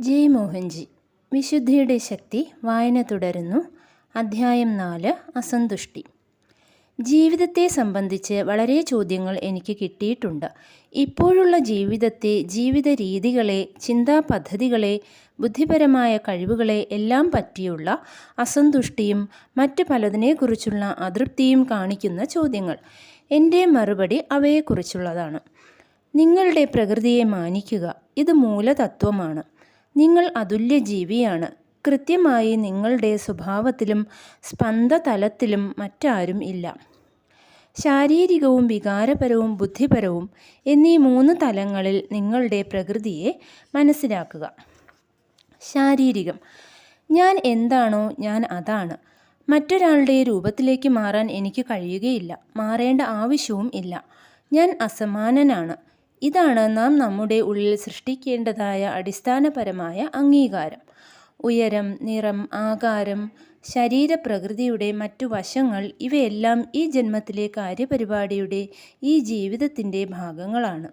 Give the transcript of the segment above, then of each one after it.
ജയ് മോഹൻജി വിശുദ്ധിയുടെ ശക്തി വായന തുടരുന്നു. അധ്യായം നാല് അസന്തുഷ്ടി. ജീവിതത്തെ സംബന്ധിച്ച് വളരെ ചോദ്യങ്ങൾ എനിക്ക് കിട്ടിയിട്ടുണ്ട്. ഇപ്പോഴുള്ള ജീവിതത്തെ ജീവിത രീതികളെ ചിന്താ പദ്ധതികളെ ബുദ്ധിപരമായ കഴിവുകളെ എല്ലാം പറ്റിയുള്ള അസന്തുഷ്ടിയും മറ്റ് പലതിനെക്കുറിച്ചുള്ള അതൃപ്തിയും കാണിക്കുന്ന ചോദ്യങ്ങൾ. എന്റെ മറുപടി അവയെക്കുറിച്ചുള്ളതാണ്. നിങ്ങളുടെ പ്രകൃതിയെ മാനിക്കുക ഇത് മൂലതത്വമാണ്. നിങ്ങൾ അതുല്യ ജീവിയാണ് കൃത്യമായി നിങ്ങളുടെ സ്വഭാവത്തിലും സ്പന്ദതലത്തിലും മറ്റാരും ഇല്ല. ശാരീരികവും വികാരപരവും ബുദ്ധിപരവും എന്നീ മൂന്ന് തലങ്ങളിൽ നിങ്ങളുടെ പ്രകൃതിയെ മനസ്സിലാക്കുക. ശാരീരികം. ഞാൻ എന്താണോ ഞാൻ അതാണ്. മറ്റൊരാളുടെ രൂപത്തിലേക്ക് മാറാൻ എനിക്ക് കഴിയുകയില്ല. മാറേണ്ട ആവശ്യവും ഇല്ല. ഞാൻ അസമാനനാണ്. ഇതാണ് നാം നമ്മുടെ ഉള്ളിൽ സൃഷ്ടിക്കേണ്ടതായ അടിസ്ഥാനപരമായ അംഗീകാരം. ഉയരം നിറം ആകാരം ശരീരപ്രകൃതിയുടെ മറ്റു വശങ്ങൾ ഇവയെല്ലാം ഈ ജന്മത്തിലെ കാര്യപരിപാടിയുടെ ഈ ജീവിതത്തിന്റെ ഭാഗങ്ങളാണ്.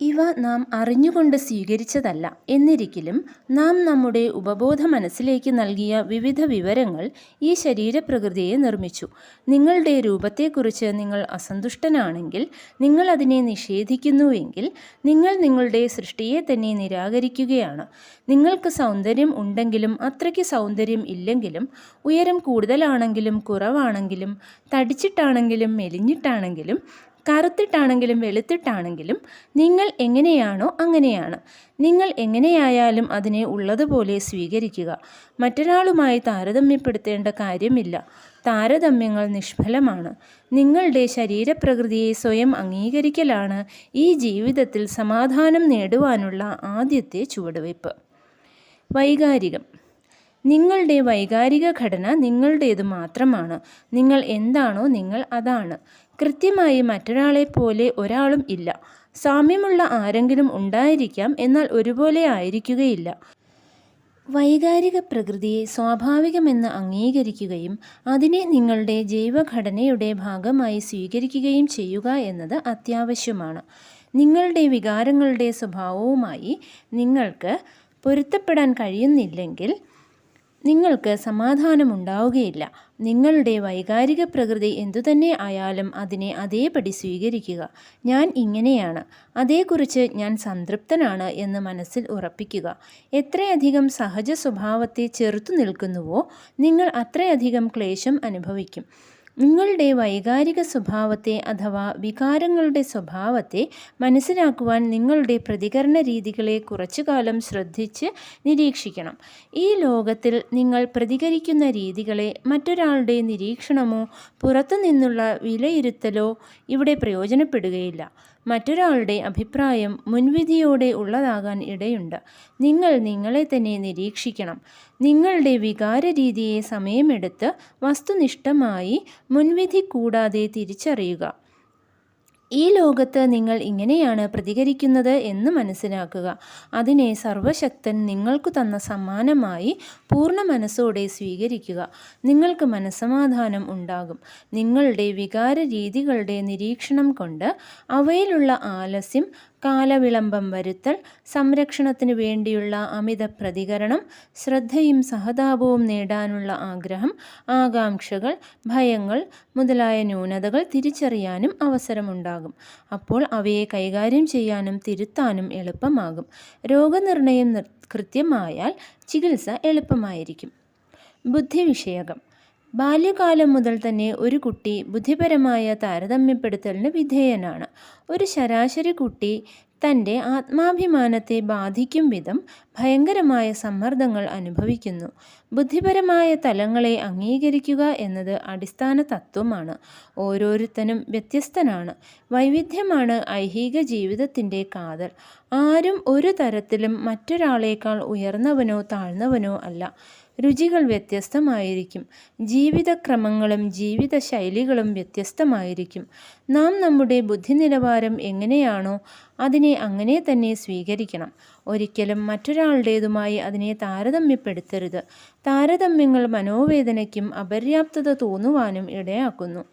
ഇവ നാം അറിഞ്ഞുകൊണ്ട് സ്വീകരിച്ചതല്ല. എന്നിരിക്കലും നാം നമ്മുടെ ഉപബോധ മനസ്സിലേക്ക് നൽകിയ വിവിധ വിവരങ്ങൾ ഈ ശരീരപ്രകൃതിയെ നിർമ്മിച്ചു. നിങ്ങളുടെ രൂപത്തെക്കുറിച്ച് നിങ്ങൾ അസന്തുഷ്ടനാണെങ്കിൽ നിങ്ങൾ അതിനെ നിഷേധിക്കുന്നുവെങ്കിൽ നിങ്ങൾ നിങ്ങളുടെ സൃഷ്ടിയെ തന്നെ നിരാകരിക്കുകയാണ്. നിങ്ങൾക്ക് സൗന്ദര്യം ഉണ്ടെങ്കിലും അത്രയ്ക്ക് സൗന്ദര്യം ഇല്ലെങ്കിലും ഉയരം കൂടുതലാണെങ്കിലും കുറവാണെങ്കിലും തടിച്ചിട്ടാണെങ്കിലും മെലിഞ്ഞിട്ടാണെങ്കിലും കറുത്തിട്ടാണെങ്കിലും വെളുത്തിട്ടാണെങ്കിലും നിങ്ങൾ എങ്ങനെയാണോ അങ്ങനെയാണ്. നിങ്ങൾ എങ്ങനെയായാലും അതിനെ ഉള്ളതുപോലെ സ്വീകരിക്കുക. മറ്റൊരാളുമായി താരതമ്യപ്പെടുത്തേണ്ട കാര്യമില്ല. താരതമ്യങ്ങൾ നിഷ്ഫലമാണ്. നിങ്ങളുടെ ശരീരപ്രകൃതിയെ സ്വയം അംഗീകരിക്കലാണ് ഈ ജീവിതത്തിൽ സമാധാനം നേടുവാനുള്ള ആദ്യത്തെ ചുവടുവയ്പ്. വൈകാരികം. നിങ്ങളുടെ വൈകാരിക ഘടന നിങ്ങളുടേത് മാത്രമാണ്. നിങ്ങൾ എന്താണോ നിങ്ങൾ അതാണ്. കൃത്യമായി മറ്റൊരാളെ പോലെ ഒരാളും ഇല്ല. സാമ്യമുള്ള ആരെങ്കിലും ഉണ്ടായിരിക്കാം എന്നാൽ ഒരുപോലെ ആയിരിക്കുകയില്ല. വൈകാരിക പ്രകൃതിയെ സ്വാഭാവികമെന്ന് അംഗീകരിക്കുകയും അതിനെ നിങ്ങളുടെ ജൈവഘടനയുടെ ഭാഗമായി സ്വീകരിക്കുകയും ചെയ്യുക എന്നത് അത്യാവശ്യമാണ്. നിങ്ങളുടെ വികാരങ്ങളുടെ സ്വഭാവവുമായി നിങ്ങൾക്ക് പൊരുത്തപ്പെടാൻ കഴിയുന്നില്ലെങ്കിൽ നിങ്ങൾക്ക് സമാധാനമുണ്ടാവുകയില്ല. നിങ്ങളുടെ വൈകാരിക പ്രകൃതി എന്തുതന്നെ ആയാലും അതിനെ അതേപടി സ്വീകരിക്കുക. ഞാൻ ഇങ്ങനെയാണ്. അതേക്കുറിച്ച് ഞാൻ സംതൃപ്തനാണ് എന്ന് മനസ്സിൽ ഉറപ്പിക്കുക. എത്രയധികം സഹജ സ്വഭാവത്തെ ചെറുത്തു നിൽക്കുന്നുവോ നിങ്ങൾ അത്രയധികം ക്ലേശം അനുഭവിക്കും. നിങ്ങളുടെ വൈകാരിക സ്വഭാവത്തെ അഥവാ വികാരങ്ങളുടെ സ്വഭാവത്തെ മനസ്സിലാക്കുവാൻ നിങ്ങളുടെ പ്രതികരണ രീതികളെ കുറച്ചുകാലം ശ്രദ്ധിച്ച് നിരീക്ഷിക്കണം. ഈ ലോകത്തിൽ നിങ്ങൾ പ്രതികരിക്കുന്ന രീതികളെ മറ്റൊരാളുടെ നിരീക്ഷണമോ പുറത്തുനിന്നുള്ള വിലയിരുത്തലോ ഇവിടെ പ്രയോജനപ്പെടുകയില്ല. മറ്റൊരാളുടെ അഭിപ്രായം മുൻവിധിയോടെ ഉള്ളതാകാൻ ഇടയുണ്ട്. നിങ്ങൾ നിങ്ങളെ തന്നെ നിരീക്ഷിക്കണം. നിങ്ങളുടെ വികാര രീതിയെ സമയമെടുത്ത് വസ്തുനിഷ്ഠമായി മുൻവിധി കൂടാതെ തിരിച്ചറിയുക. ഈ ലോകത്ത് നിങ്ങൾ ഇങ്ങനെയാണ് പ്രതികരിക്കുന്നത് എന്ന് മനസ്സിലാക്കുക. അതിനെ സർവശക്തൻ നിങ്ങൾക്ക് തന്ന സമ്മാനമായി പൂർണ മനസ്സോടെ സ്വീകരിക്കുക. നിങ്ങൾക്ക് മനസ്സമാധാനം ഉണ്ടാകും. നിങ്ങളുടെ വികാര രീതികളുടെ നിരീക്ഷണം കൊണ്ട് അവയിലുള്ള ആലസ്യം കാലവിളംബം വരുത്തൽ സംരക്ഷണത്തിന് വേണ്ടിയുള്ള അമിത പ്രതികരണം ശ്രദ്ധയും സഹതാപവും നേടാനുള്ള ആഗ്രഹം ആകാംക്ഷകൾ ഭയങ്ങൾ മുതലായ ന്യൂനതകൾ തിരിച്ചറിയാനും അവസരമുണ്ടാകും. അപ്പോൾ അവയെ കൈകാര്യം ചെയ്യാനും തിരുത്താനും എളുപ്പമാകും. രോഗനിർണയം കൃത്യമായാൽ ചികിത്സ എളുപ്പമായിരിക്കും. ബുദ്ധിവിഷയകം. ബാല്യകാലം മുതൽ തന്നെ ഒരു കുട്ടി ബുദ്ധിപരമായ താരതമ്യപ്പെടുത്തലിന് വിധേയനാണ്. ഒരു ശരാശരി കുട്ടി തന്റെ ആത്മാഭിമാനത്തെ ബാധിക്കും വിധം ഭയങ്കരമായ സമ്മർദ്ദങ്ങൾ അനുഭവിക്കുന്നു. ബുദ്ധിപരമായ തലങ്ങളെ അംഗീകരിക്കുക എന്നത് അടിസ്ഥാന തത്വമാണ്. ഓരോരുത്തനും വ്യത്യസ്തനാണ്. വൈവിധ്യമാണ് ഐഹിക ജീവിതത്തിന്റെ കാതൽ. ആരും ഒരു തരത്തിലും മറ്റൊരാളേക്കാൾ ഉയർന്നവനോ താഴ്ന്നവനോ അല്ല. രുചികൾ വ്യത്യസ്തമായിരിക്കും. ജീവിതക്രമങ്ങളും ജീവിത ശൈലികളും വ്യത്യസ്തമായിരിക്കും. നാം നമ്മുടെ ബുദ്ധി നിലവാരം എങ്ങനെയാണോ അതിനെ അങ്ങനെ തന്നെ സ്വീകരിക്കണം. ഒരിക്കലും മറ്റൊരാളുടേതുമായി അതിനെ താരതമ്യപ്പെടുത്തരുത്. താരതമ്യങ്ങൾ മനോവേദനയ്ക്കും അപര്യാപ്തത തോന്നുവാനും ഇടയാക്കുന്നു.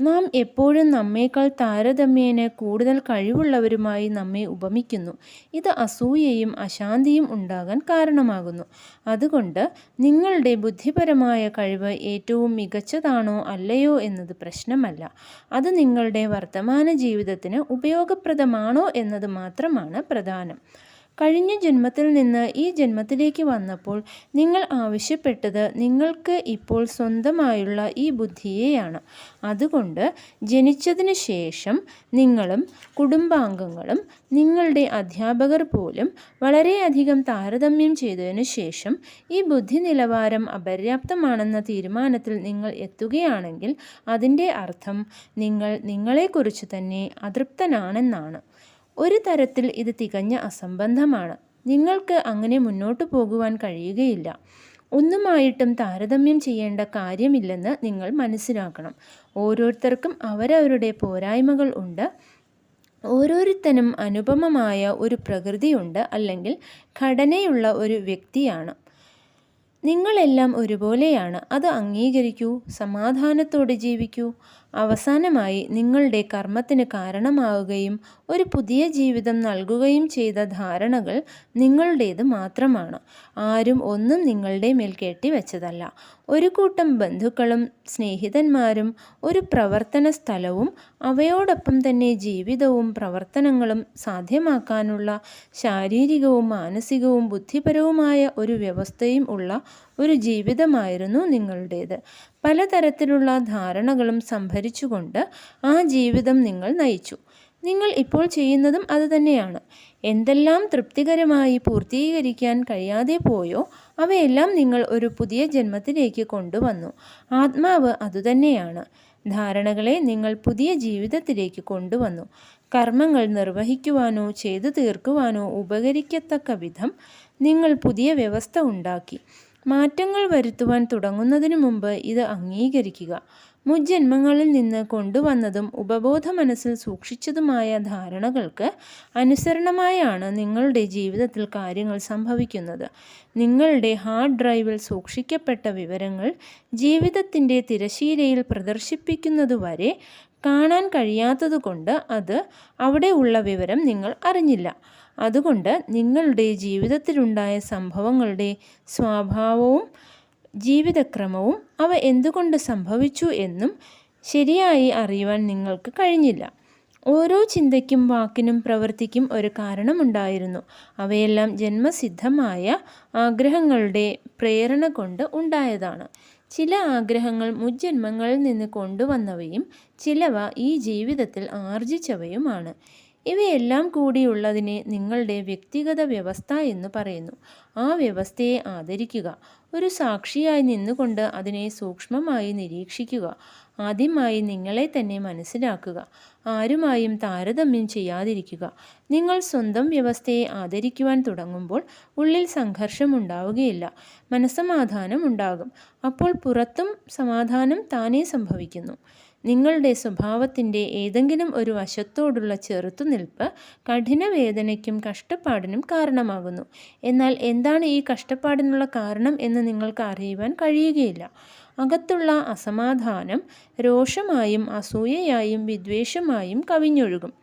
നാം എപ്പോഴും നമ്മേക്കാൾ താരതമ്യേന കൂടുതൽ കഴിവുള്ളവരുമായി നമ്മെ ഉപമിക്കുന്നു. ഇത് അസൂയയും അശാന്തിയും ഉണ്ടാകാൻ കാരണമാകുന്നു. അതുകൊണ്ട് നിങ്ങളുടെ ബുദ്ധിപരമായ കഴിവ് ഏറ്റവും മികച്ചതാണോ അല്ലയോ എന്നത് പ്രശ്നമല്ല. അത് നിങ്ങളുടെ വർത്തമാന ജീവിതത്തിന് ഉപയോഗപ്രദമാണോ എന്നത് മാത്രമാണ് പ്രധാനം. കഴിഞ്ഞ ജന്മത്തിൽ നിന്ന് ഈ ജന്മത്തിലേക്ക് വന്നപ്പോൾ നിങ്ങൾ ആവശ്യപ്പെട്ടത് നിങ്ങൾക്ക് ഇപ്പോൾ സ്വന്തമായുള്ള ഈ ബുദ്ധിയെയാണ്. അതുകൊണ്ട് ജനിച്ചതിന് ശേഷം നിങ്ങളും കുടുംബാംഗങ്ങളും നിങ്ങളുടെ അധ്യാപകർ പോലും വളരെയധികം താരതമ്യം ചെയ്തതിനു ശേഷം ഈ ബുദ്ധി നിലവാരം അപര്യാപ്തമാണെന്ന തീരുമാനത്തിൽ നിങ്ങൾ എത്തുകയാണെങ്കിൽ അതിന്റെ അർത്ഥം നിങ്ങൾ നിങ്ങളെക്കുറിച്ച് തന്നെ അതൃപ്തനാണെന്നാണ്. ഒരു തരത്തിൽ ഇത് തികഞ്ഞ അസംബന്ധമാണ്. നിങ്ങൾക്ക് അങ്ങനെ മുന്നോട്ട് പോകുവാൻ കഴിയുകയില്ല. ഒന്നുമായിട്ടും താരതമ്യം ചെയ്യേണ്ട കാര്യമില്ലെന്ന് നിങ്ങൾ മനസ്സിലാക്കണം. ഓരോരുത്തർക്കും അവരവരുടെ പോരായ്മകൾ ഉണ്ട്. ഓരോരുത്തനും അനുപമമായ ഒരു പ്രകൃതിയുണ്ട് അല്ലെങ്കിൽ ഘടനയുള്ള ഒരു വ്യക്തിയാണ്. നിങ്ങളെല്ലാം ഒരുപോലെയാണ്. അത് അംഗീകരിക്കൂ സമാധാനത്തോടെ ജീവിക്കൂ. അവസാനമായി നിങ്ങളുടെ കർമ്മത്തിന് കാരണമാവുകയും ഒരു പുതിയ ജീവിതം നൽകുകയും ചെയ്ത ധാരണകൾ നിങ്ങളുടേത് മാത്രമാണ്. ആരും ഒന്നും നിങ്ങളുടെ മേൽ കെട്ടിവെച്ചതല്ല. ഒരു കൂട്ടം ബന്ധുക്കളും സ്നേഹിതന്മാരും ഒരു പ്രവർത്തന സ്ഥലവും അവയോടൊപ്പം തന്നെ ജീവിതവും പ്രവർത്തനങ്ങളും സാധ്യമാക്കാനുള്ള ശാരീരികവും മാനസികവും ബുദ്ധിപരവുമായ ഒരു വ്യവസ്ഥയും ഉള്ള ഒരു ജീവിതമായിരുന്നു നിങ്ങളുടേത്. പലതരത്തിലുള്ള ധാരണകളും സംഭരിച്ചുകൊണ്ട് ആ ജീവിതം നിങ്ങൾ നയിച്ചു. നിങ്ങൾ ഇപ്പോൾ ചെയ്യുന്നതും അതുതന്നെയാണ് എന്തെല്ലാം തൃപ്തികരമായി പൂർത്തീകരിക്കാൻ കഴിയാതെ പോയോ അവയെല്ലാം നിങ്ങൾ ഒരു പുതിയ ജന്മത്തിലേക്ക് കൊണ്ടുവന്നു. ആത്മാവ് അതുതന്നെയാണ് ധാരണകളെ നിങ്ങൾ പുതിയ ജീവിതത്തിലേക്ക് കൊണ്ടുവന്നു. കർമ്മങ്ങൾ നിർവഹിക്കുവാനോ ചെയ്തു തീർക്കുവാനോ ഉപകരിക്കത്തക്ക വിധം നിങ്ങൾ പുതിയ വ്യവസ്ഥ ഉണ്ടാക്കി. മാറ്റങ്ങൾ വരുത്തുവാൻ തുടങ്ങുന്നതിനു മുമ്പ് ഇത് അംഗീകരിക്കുക. മുജ്ജന്മങ്ങളിൽ നിന്ന് കൊണ്ടുവന്നതും ഉപബോധ മനസ്സിൽ സൂക്ഷിച്ചതുമായ ധാരണകൾക്ക് അനുസരണമായാണ് നിങ്ങളുടെ ജീവിതത്തിൽ കാര്യങ്ങൾ സംഭവിക്കുന്നത്. നിങ്ങളുടെ ഹാർഡ് ഡ്രൈവിൽ സൂക്ഷിക്കപ്പെട്ട വിവരങ്ങൾ ജീവിതത്തിന്റെ തിരശീലയിൽ പ്രദർശിപ്പിക്കുന്നതുവരെ കാണാൻ കഴിയാത്തതുകൊണ്ട് അത് അവിടെ ഉള്ള വിവരം നിങ്ങൾ അറിഞ്ഞില്ല. അതുകൊണ്ട് നിങ്ങളുടെ ജീവിതത്തിലുണ്ടായ സംഭവങ്ങളുടെ സ്വഭാവവും ജീവിതക്രമവും അവ എന്തുകൊണ്ട് സംഭവിച്ചു എന്നും ശരിയായി അറിയുവാൻ നിങ്ങൾക്ക് കഴിഞ്ഞില്ല. ഓരോ ചിന്തയ്ക്കും വാക്കിനും പ്രവൃത്തിക്കും ഒരു കാരണമുണ്ടായിരുന്നു. അവയെല്ലാം ജന്മസിദ്ധമായ ആഗ്രഹങ്ങളുടെ പ്രേരണ കൊണ്ട് ഉണ്ടായതാണ്. ചില ആഗ്രഹങ്ങൾ മുജ്ജന്മങ്ങളിൽ നിന്ന് കൊണ്ടുവന്നവയും ചിലവ ഈ ജീവിതത്തിൽ ആർജിച്ചവയുമാണ്. ഇവയെല്ലാം കൂടിയുള്ളതിനെ നിങ്ങളുടെ വ്യക്തിഗത വ്യവസ്ഥ എന്ന് പറയുന്നു. ആ വ്യവസ്ഥയെ ആദരിക്കുക. ഒരു സാക്ഷിയായി നിന്നുകൊണ്ട് അതിനെ സൂക്ഷ്മമായി നിരീക്ഷിക്കുക. ആദ്യമായി നിങ്ങളെ തന്നെ മനസ്സിലാക്കുക. ആരുമായും താരതമ്യം ചെയ്യാതിരിക്കുക. നിങ്ങൾ സ്വന്തം വ്യവസ്ഥയെ ആദരിക്കുവാൻ തുടങ്ങുമ്പോൾ ഉള്ളിൽ സംഘർഷം ഉണ്ടാവുകയില്ല മനസ്സമാധാനം ഉണ്ടാകും. അപ്പോൾ പുറത്തും സമാധാനം താനേ സംഭവിക്കുന്നു. നിങ്ങളുടെ സ്വഭാവത്തിന്റെ ഏതെങ്കിലും ഒരു വശത്തോടുള്ള ചെറുത്തുനിൽപ്പ് കഠിനവേദനയ്ക്കും കഷ്ടപ്പാടിനും കാരണമാകുന്നു. എന്നാൽ എന്താണ് ഈ കഷ്ടപ്പാടിനുള്ള കാരണം എന്ന് നിങ്ങൾക്ക് അറിയുവാൻ കഴിയുകയില്ല. അകത്തുള്ള അസമാധാനം രോഷമായും അസൂയയായും വിദ്വേഷമായും കവിഞ്ഞൊഴുകും.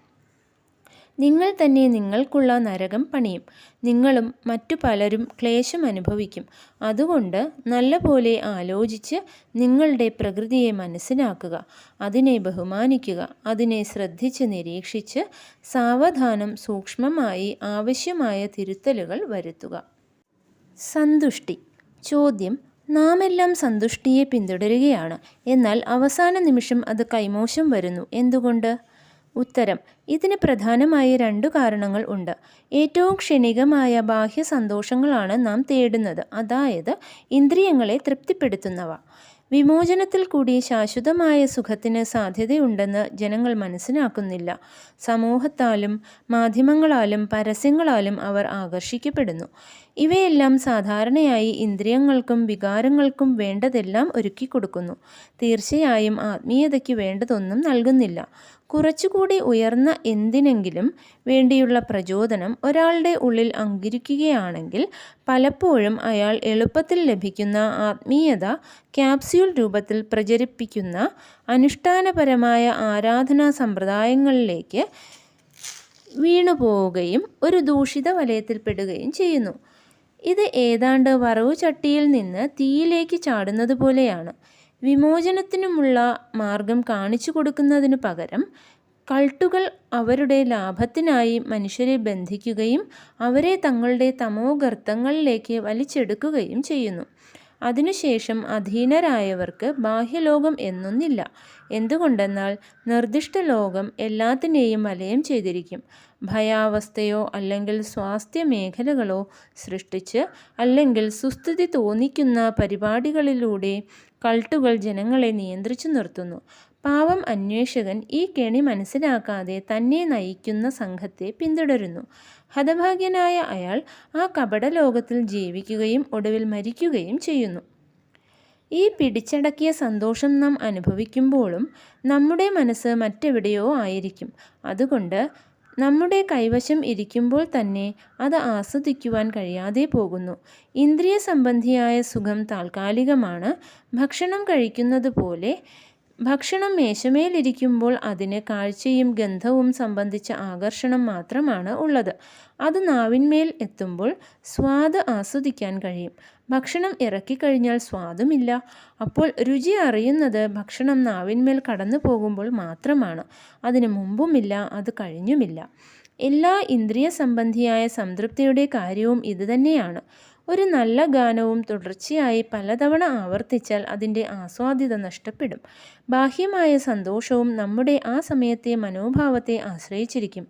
നിങ്ങൾ തന്നെ നിങ്ങൾക്കുള്ള നരകം പണിയും. നിങ്ങളും മറ്റു പലരും ക്ലേശം അനുഭവിക്കും. അതുകൊണ്ട് നല്ലപോലെ ആലോചിച്ച് നിങ്ങളുടെ പ്രകൃതിയെ മനസ്സിലാക്കുക. അതിനെ ബഹുമാനിക്കുക. അതിനെ ശ്രദ്ധിച്ച് നിരീക്ഷിച്ച് സാവധാനം സൂക്ഷ്മമായി ആവശ്യമായ തിരുത്തലുകൾ വരുത്തുക. സന്തുഷ്ടി. ചോദ്യം. നാമെല്ലാം സന്തുഷ്ടിയെ പിന്തുടരുകയാണ്. എന്നാൽ അവസാന നിമിഷം അത് കൈമോശം വരുന്നു. എന്തുകൊണ്ട്? ഉത്തരം. ഇതിന് പ്രധാനമായി രണ്ടു കാരണങ്ങൾ ഉണ്ട്. ഏറ്റവും ക്ഷണികമായ ബാഹ്യ സന്തോഷങ്ങളാണ് നാം തേടുന്നത്. അതായത് ഇന്ദ്രിയങ്ങളെ തൃപ്തിപ്പെടുത്തുന്നവ. വിമോചനത്തിൽ കൂടി ശാശ്വതമായ സുഖത്തിന് സാധ്യതയുണ്ടെന്ന് ജനങ്ങൾ മനസ്സിലാക്കുന്നില്ല. സമൂഹത്താലും മാധ്യമങ്ങളാലും പരസ്യങ്ങളാലും അവർ ആകർഷിക്കപ്പെടുന്നു. ഇവയെല്ലാം സാധാരണയായി ഇന്ദ്രിയങ്ങൾക്കും വികാരങ്ങൾക്കും വേണ്ടതെല്ലാം ഒരുക്കി കൊടുക്കുന്നു തീർച്ചയായും ആത്മീയതയ്ക്ക് വേണ്ടതൊന്നും നൽകുന്നില്ല. കുറച്ചുകൂടി ഉയർന്ന എന്തിനെങ്കിലും വേണ്ടിയുള്ള പ്രചോദനം ഒരാളുടെ ഉള്ളിൽ അങ്കിരിക്കുകയാണെങ്കിൽ പലപ്പോഴും അയാൾ എളുപ്പത്തിൽ ലഭിക്കുന്ന ആത്മീയത ക്യാപ്സ്യൂൾ രൂപത്തിൽ പ്രചരിപ്പിക്കുന്ന അനുഷ്ഠാനപരമായ ആരാധനാ സമ്പ്രദായങ്ങളിലേക്ക് വീണുപോവുകയും ഒരു ദൂഷിത വലയത്തിൽപ്പെടുകയും ചെയ്യുന്നു. ഇത് ഏതാണ്ട് വറവ് ചട്ടിയിൽ നിന്ന് തീയിലേക്ക് ചാടുന്നത് പോലെയാണ്. വിമോചനത്തിനുമുള്ള മാർഗം കാണിച്ചു കൊടുക്കുന്നതിനു പകരം കൾട്ടുകൾ അവരുടെ ലാഭത്തിനായി മനുഷ്യരെ ബന്ധിക്കുകയും അവരെ തങ്ങളുടെ തമോ തമോഗർത്തങ്ങളിലേക്ക് വലിച്ചെടുക്കുകയും ചെയ്യുന്നു. അതിനുശേഷം അധീനരായവർക്ക് ബാഹ്യലോകം എന്നൊന്നില്ല എന്തുകൊണ്ടെന്നാൽ നിർദ്ദിഷ്ട ലോകം എല്ലാത്തിനെയും വലയം ചെയ്തിരിക്കും. ഭയാവസ്ഥയോ അല്ലെങ്കിൽ സ്വാസ്ഥ്യ മേഖലകളോ സൃഷ്ടിച്ച് അല്ലെങ്കിൽ സുസ്ഥിതി തോന്നിക്കുന്ന പരിപാടികളിലൂടെ കൾട്ടുകൾ ജനങ്ങളെ നിയന്ത്രിച്ചു നിർത്തുന്നു. പാവം അന്വേഷകൻ ഈ കെണി മനസ്സിലാക്കാതെ തന്നെ നയിക്കുന്ന സംഘത്തെ പിന്തുടരുന്നു. ഹതഭാഗ്യനായ അയാൾ ആ കപടലോകത്തിൽ ജീവിക്കുകയും ഒടുവിൽ മരിക്കുകയും ചെയ്യുന്നു. ഈ പിടിച്ചടക്കിയ സന്തോഷം നാം അനുഭവിക്കുമ്പോഴും നമ്മുടെ മനസ്സ് മറ്റെവിടെയോ ആയിരിക്കും. അതുകൊണ്ട് നമ്മുടെ കൈവശം ഇരിക്കുമ്പോൾ തന്നെ അത് ആസ്വദിക്കുവാൻ കഴിയാതെ പോകുന്നു. ഇന്ദ്രിയ സംബന്ധിയായ സുഖം താൽക്കാലികമാണ്. ഭക്ഷണം കഴിക്കുന്നത് പോലെ ഭക്ഷണം മേശമേലിരിക്കുമ്പോൾ അതിന് കാഴ്ചയും ഗന്ധവും സംബന്ധിച്ച ആകർഷണം മാത്രമാണ് ഉള്ളത്. അത് നാവിന്മേൽ എത്തുമ്പോൾ സ്വാദ് ആസ്വദിക്കാൻ കഴിയും. ഭക്ഷണം ഇറക്കിക്കഴിഞ്ഞാൽ സ്വാദുമില്ല. അപ്പോൾ രുചി അറിയുന്നത് ഭക്ഷണം നാവിന്മേൽ കടന്നു പോകുമ്പോൾ മാത്രമാണ്. അതിന് മുമ്പുമില്ല അത് കഴിഞ്ഞുമില്ല. എല്ലാ ഇന്ദ്രിയ സംബന്ധിയായ സംതൃപ്തിയുടെ കാര്യവും ഇതുതന്നെയാണ് ഒരു നല്ല ഗാനവും തുടർച്ചയായി പലതവണ ആവർത്തിച്ചാൽ അതിന്റെ ആസ്വാദ്യത നഷ്ടപ്പെടും. ബാഹ്യമായ സന്തോഷവും നമ്മുടെ ആ സമയത്തെ മനോഭാവത്തെ ആശ്രയിച്ചിരിക്കും.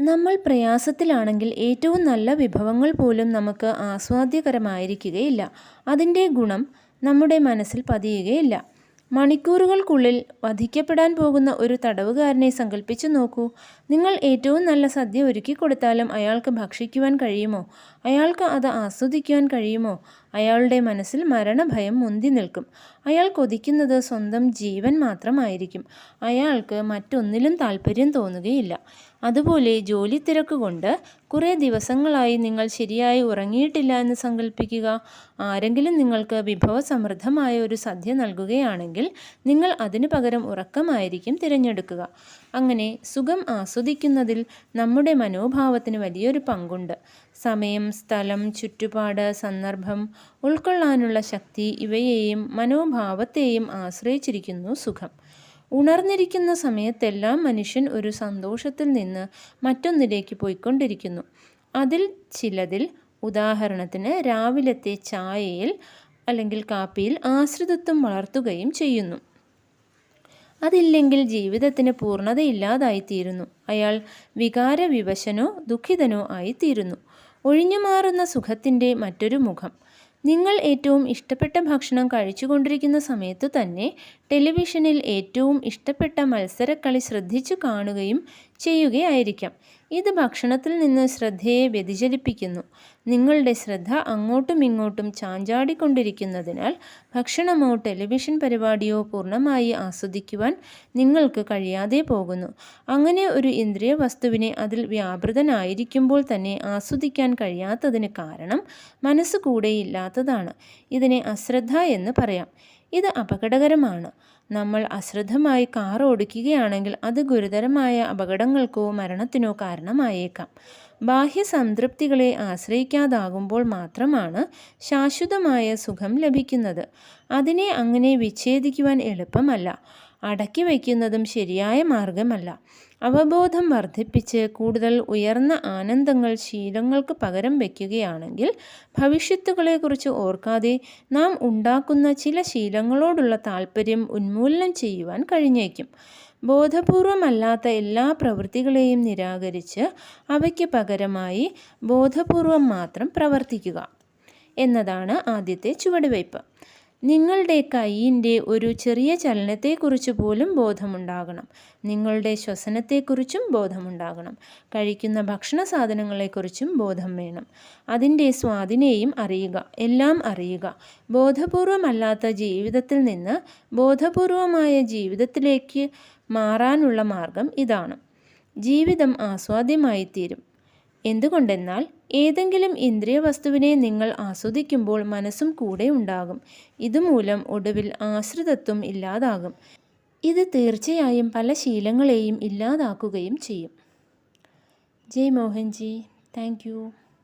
നമ്മൾ പ്രയാസത്തിലാണെങ്കിൽ ഏറ്റവും നല്ല വിഭവങ്ങൾ പോലും നമുക്ക് ആസ്വാദ്യകരമായിരിക്കുകയില്ല. അതിന്റെ ഗുണം നമ്മുടെ മനസ്സിൽ പതിയുകയില്ല. മണിക്കൂറുകൾക്കുള്ളിൽ വധിക്കപ്പെടാൻ പോകുന്ന ഒരു തടവുകാരനെ സങ്കല്പിച്ചു നോക്കൂ. നിങ്ങൾ ഏറ്റവും നല്ല സദ്യ ഒരുക്കി കൊടുത്താലും അയാൾക്ക് ഭക്ഷിക്കുവാൻ കഴിയുമോ? അയാൾക്ക് അത് ആസ്വദിക്കുവാൻ കഴിയുമോ? അയാളുടെ മനസ്സിൽ മരണഭയം മുന്തി നിൽക്കും. അയാൾ കൊതിക്കുന്നത് സ്വന്തം ജീവൻ മാത്രമായിരിക്കും. അയാൾക്ക് മറ്റൊന്നിലും താല്പര്യം തോന്നുകയില്ല. അതുപോലെ ജോലി തിരക്ക് കൊണ്ട് കുറേ ദിവസങ്ങളായി നിങ്ങൾ ശരിയായി ഉറങ്ങിയിട്ടില്ല എന്ന് സങ്കല്പിക്കുക ആരെങ്കിലും നിങ്ങൾക്ക് വിഭവസമൃദ്ധമായ ഒരു സദ്യ നൽകുകയാണെങ്കിൽ നിങ്ങൾ അതിനു പകരം ഉറക്കമായിരിക്കും തിരഞ്ഞെടുക്കുക. അങ്ങനെ സുഖം ആസ്വദിക്കുന്നതിൽ നമ്മുടെ മനോഭാവത്തിന് വലിയൊരു പങ്കുണ്ട്. സമയം സ്ഥലം ചുറ്റുപാട് സന്ദർഭം ഉൾക്കൊള്ളാനുള്ള ശക്തി ഇവയെയും മനോഭാവത്തെയും ആശ്രയിച്ചിരിക്കുന്നു സുഖം. ഉണർന്നിരിക്കുന്ന സമയത്തെല്ലാം മനുഷ്യൻ ഒരു സന്തോഷത്തിൽ നിന്ന് മറ്റൊന്നിലേക്ക് പോയിക്കൊണ്ടിരിക്കുന്നു. അതിൽ ചിലതിൽ ഉദാഹരണത്തിന് രാവിലത്തെ ചായയിൽ അല്ലെങ്കിൽ കാപ്പിയിൽ ആശ്രിതത്വം വളർത്തുകയും ചെയ്യുന്നു. അതില്ലെങ്കിൽ ജീവിതത്തിന് പൂർണതയില്ലാതായിത്തീരുന്നു. അയാൾ വികാരവിവശനോ ദുഃഖിതനോ ആയിത്തീരുന്നു. ഒഴിഞ്ഞുമാറുന്ന സുഖത്തിന്റെ മറ്റൊരു മുഖം. നിങ്ങൾ ഏറ്റവും ഇഷ്ടപ്പെട്ട ഭക്ഷണം കഴിച്ചുകൊണ്ടിരിക്കുന്ന സമയത്ത് തന്നെ ടെലിവിഷനിൽ ഏറ്റവും ഇഷ്ടപ്പെട്ട മത്സരക്കളി ശ്രദ്ധിച്ചു കാണുകയും ചെയ്യുകയായിരിക്കാം. ഇത് ഭക്ഷണത്തിൽ നിന്ന് ശ്രദ്ധയെ വ്യതിചലിപ്പിക്കുന്നു. നിങ്ങളുടെ ശ്രദ്ധ അങ്ങോട്ടും ഇങ്ങോട്ടും ചാഞ്ചാടിക്കൊണ്ടിരിക്കുന്നതിനാൽ ഭക്ഷണമോ ടെലിവിഷൻ പരിപാടിയോ പൂർണമായി ആസ്വദിക്കുവാൻ നിങ്ങൾക്ക് കഴിയാതെ പോകുന്നു. അങ്ങനെ ഒരു ഇന്ദ്രിയ വസ്തുവിനെ അതിൽ വ്യാപൃതനായിരിക്കുമ്പോൾ തന്നെ ആസ്വദിക്കാൻ കഴിയാത്തതിന് കാരണം മനസ്സ് കൂടെയില്ലാത്തതാണ് ഇതിനെ അശ്രദ്ധ എന്ന് പറയാം. ഇത് അപകടകരമാണ്. നമ്മൾ അശ്രദ്ധമായി കാർ ഓടിക്കുകയാണെങ്കിൽ അത് ഗുരുതരമായ അപകടങ്ങൾക്കോ മരണത്തിനോ കാരണമായേക്കാം. ബാഹ്യ സംതൃപ്തികളെ ആശ്രയിക്കാതാകുമ്പോൾ മാത്രമാണ് ശാശ്വതമായ സുഖം ലഭിക്കുന്നത്. അതിനെ അങ്ങനെ വിച്ഛേദിക്കുവാൻ എളുപ്പമല്ല. അടക്കി വയ്ക്കുന്നതും ശരിയായ മാർഗമല്ല അവബോധം വർദ്ധിപ്പിച്ച് കൂടുതൽ ഉയർന്ന ആനന്ദങ്ങൾ ശീലങ്ങൾക്ക് പകരം വയ്ക്കുകയാണെങ്കിൽ ഭവിഷ്യത്തുകളെക്കുറിച്ച് ഓർക്കാതെ നാം ഉണ്ടാക്കുന്ന ചില ശീലങ്ങളോടുള്ള താല്പര്യം ഉന്മൂലനം ചെയ്യുവാൻ കഴിഞ്ഞേക്കും. ബോധപൂർവമല്ലാത്ത എല്ലാ പ്രവൃത്തികളെയും നിരാകരിച്ച് അവയ്ക്ക് പകരമായി ബോധപൂർവം മാത്രം പ്രവർത്തിക്കുക എന്നതാണ് ആദ്യത്തെ ചുവടുവയ്പ്. നിങ്ങളുടെ കൈയിന്റെ ഒരു ചെറിയ ചലനത്തെക്കുറിച്ച് പോലും ബോധമുണ്ടാകണം. നിങ്ങളുടെ ശ്വസനത്തെക്കുറിച്ചും ബോധമുണ്ടാകണം. കഴിക്കുന്ന ഭക്ഷണ സാധനങ്ങളെക്കുറിച്ചും ബോധം വേണം. അതിന്റെ സ്വാധീനെയും അറിയുക എല്ലാം അറിയുക. ബോധപൂർവമല്ലാത്ത ജീവിതത്തിൽ നിന്ന് ബോധപൂർവമായ ജീവിതത്തിലേക്ക് മാറാനുള്ള മാർഗം ഇതാണ്. ജീവിതം ആസ്വാദ്യമായിത്തീരും. എന്തുകൊണ്ടെന്നാൽ ഏതെങ്കിലും ഇന്ദ്രിയ വസ്തുവിനെ നിങ്ങൾ ആസ്വദിക്കുമ്പോൾ മനസ്സും കൂടെ ഉണ്ടാകും. ഇതുമൂലം ഒടുവിൽ ആശ്രിതത്വം ഇല്ലാതാകും. ഇത് തീർച്ചയായും പല ശീലങ്ങളെയും ഇല്ലാതാക്കുകയും ചെയ്യും. ജയ് മോഹൻജി. താങ്ക്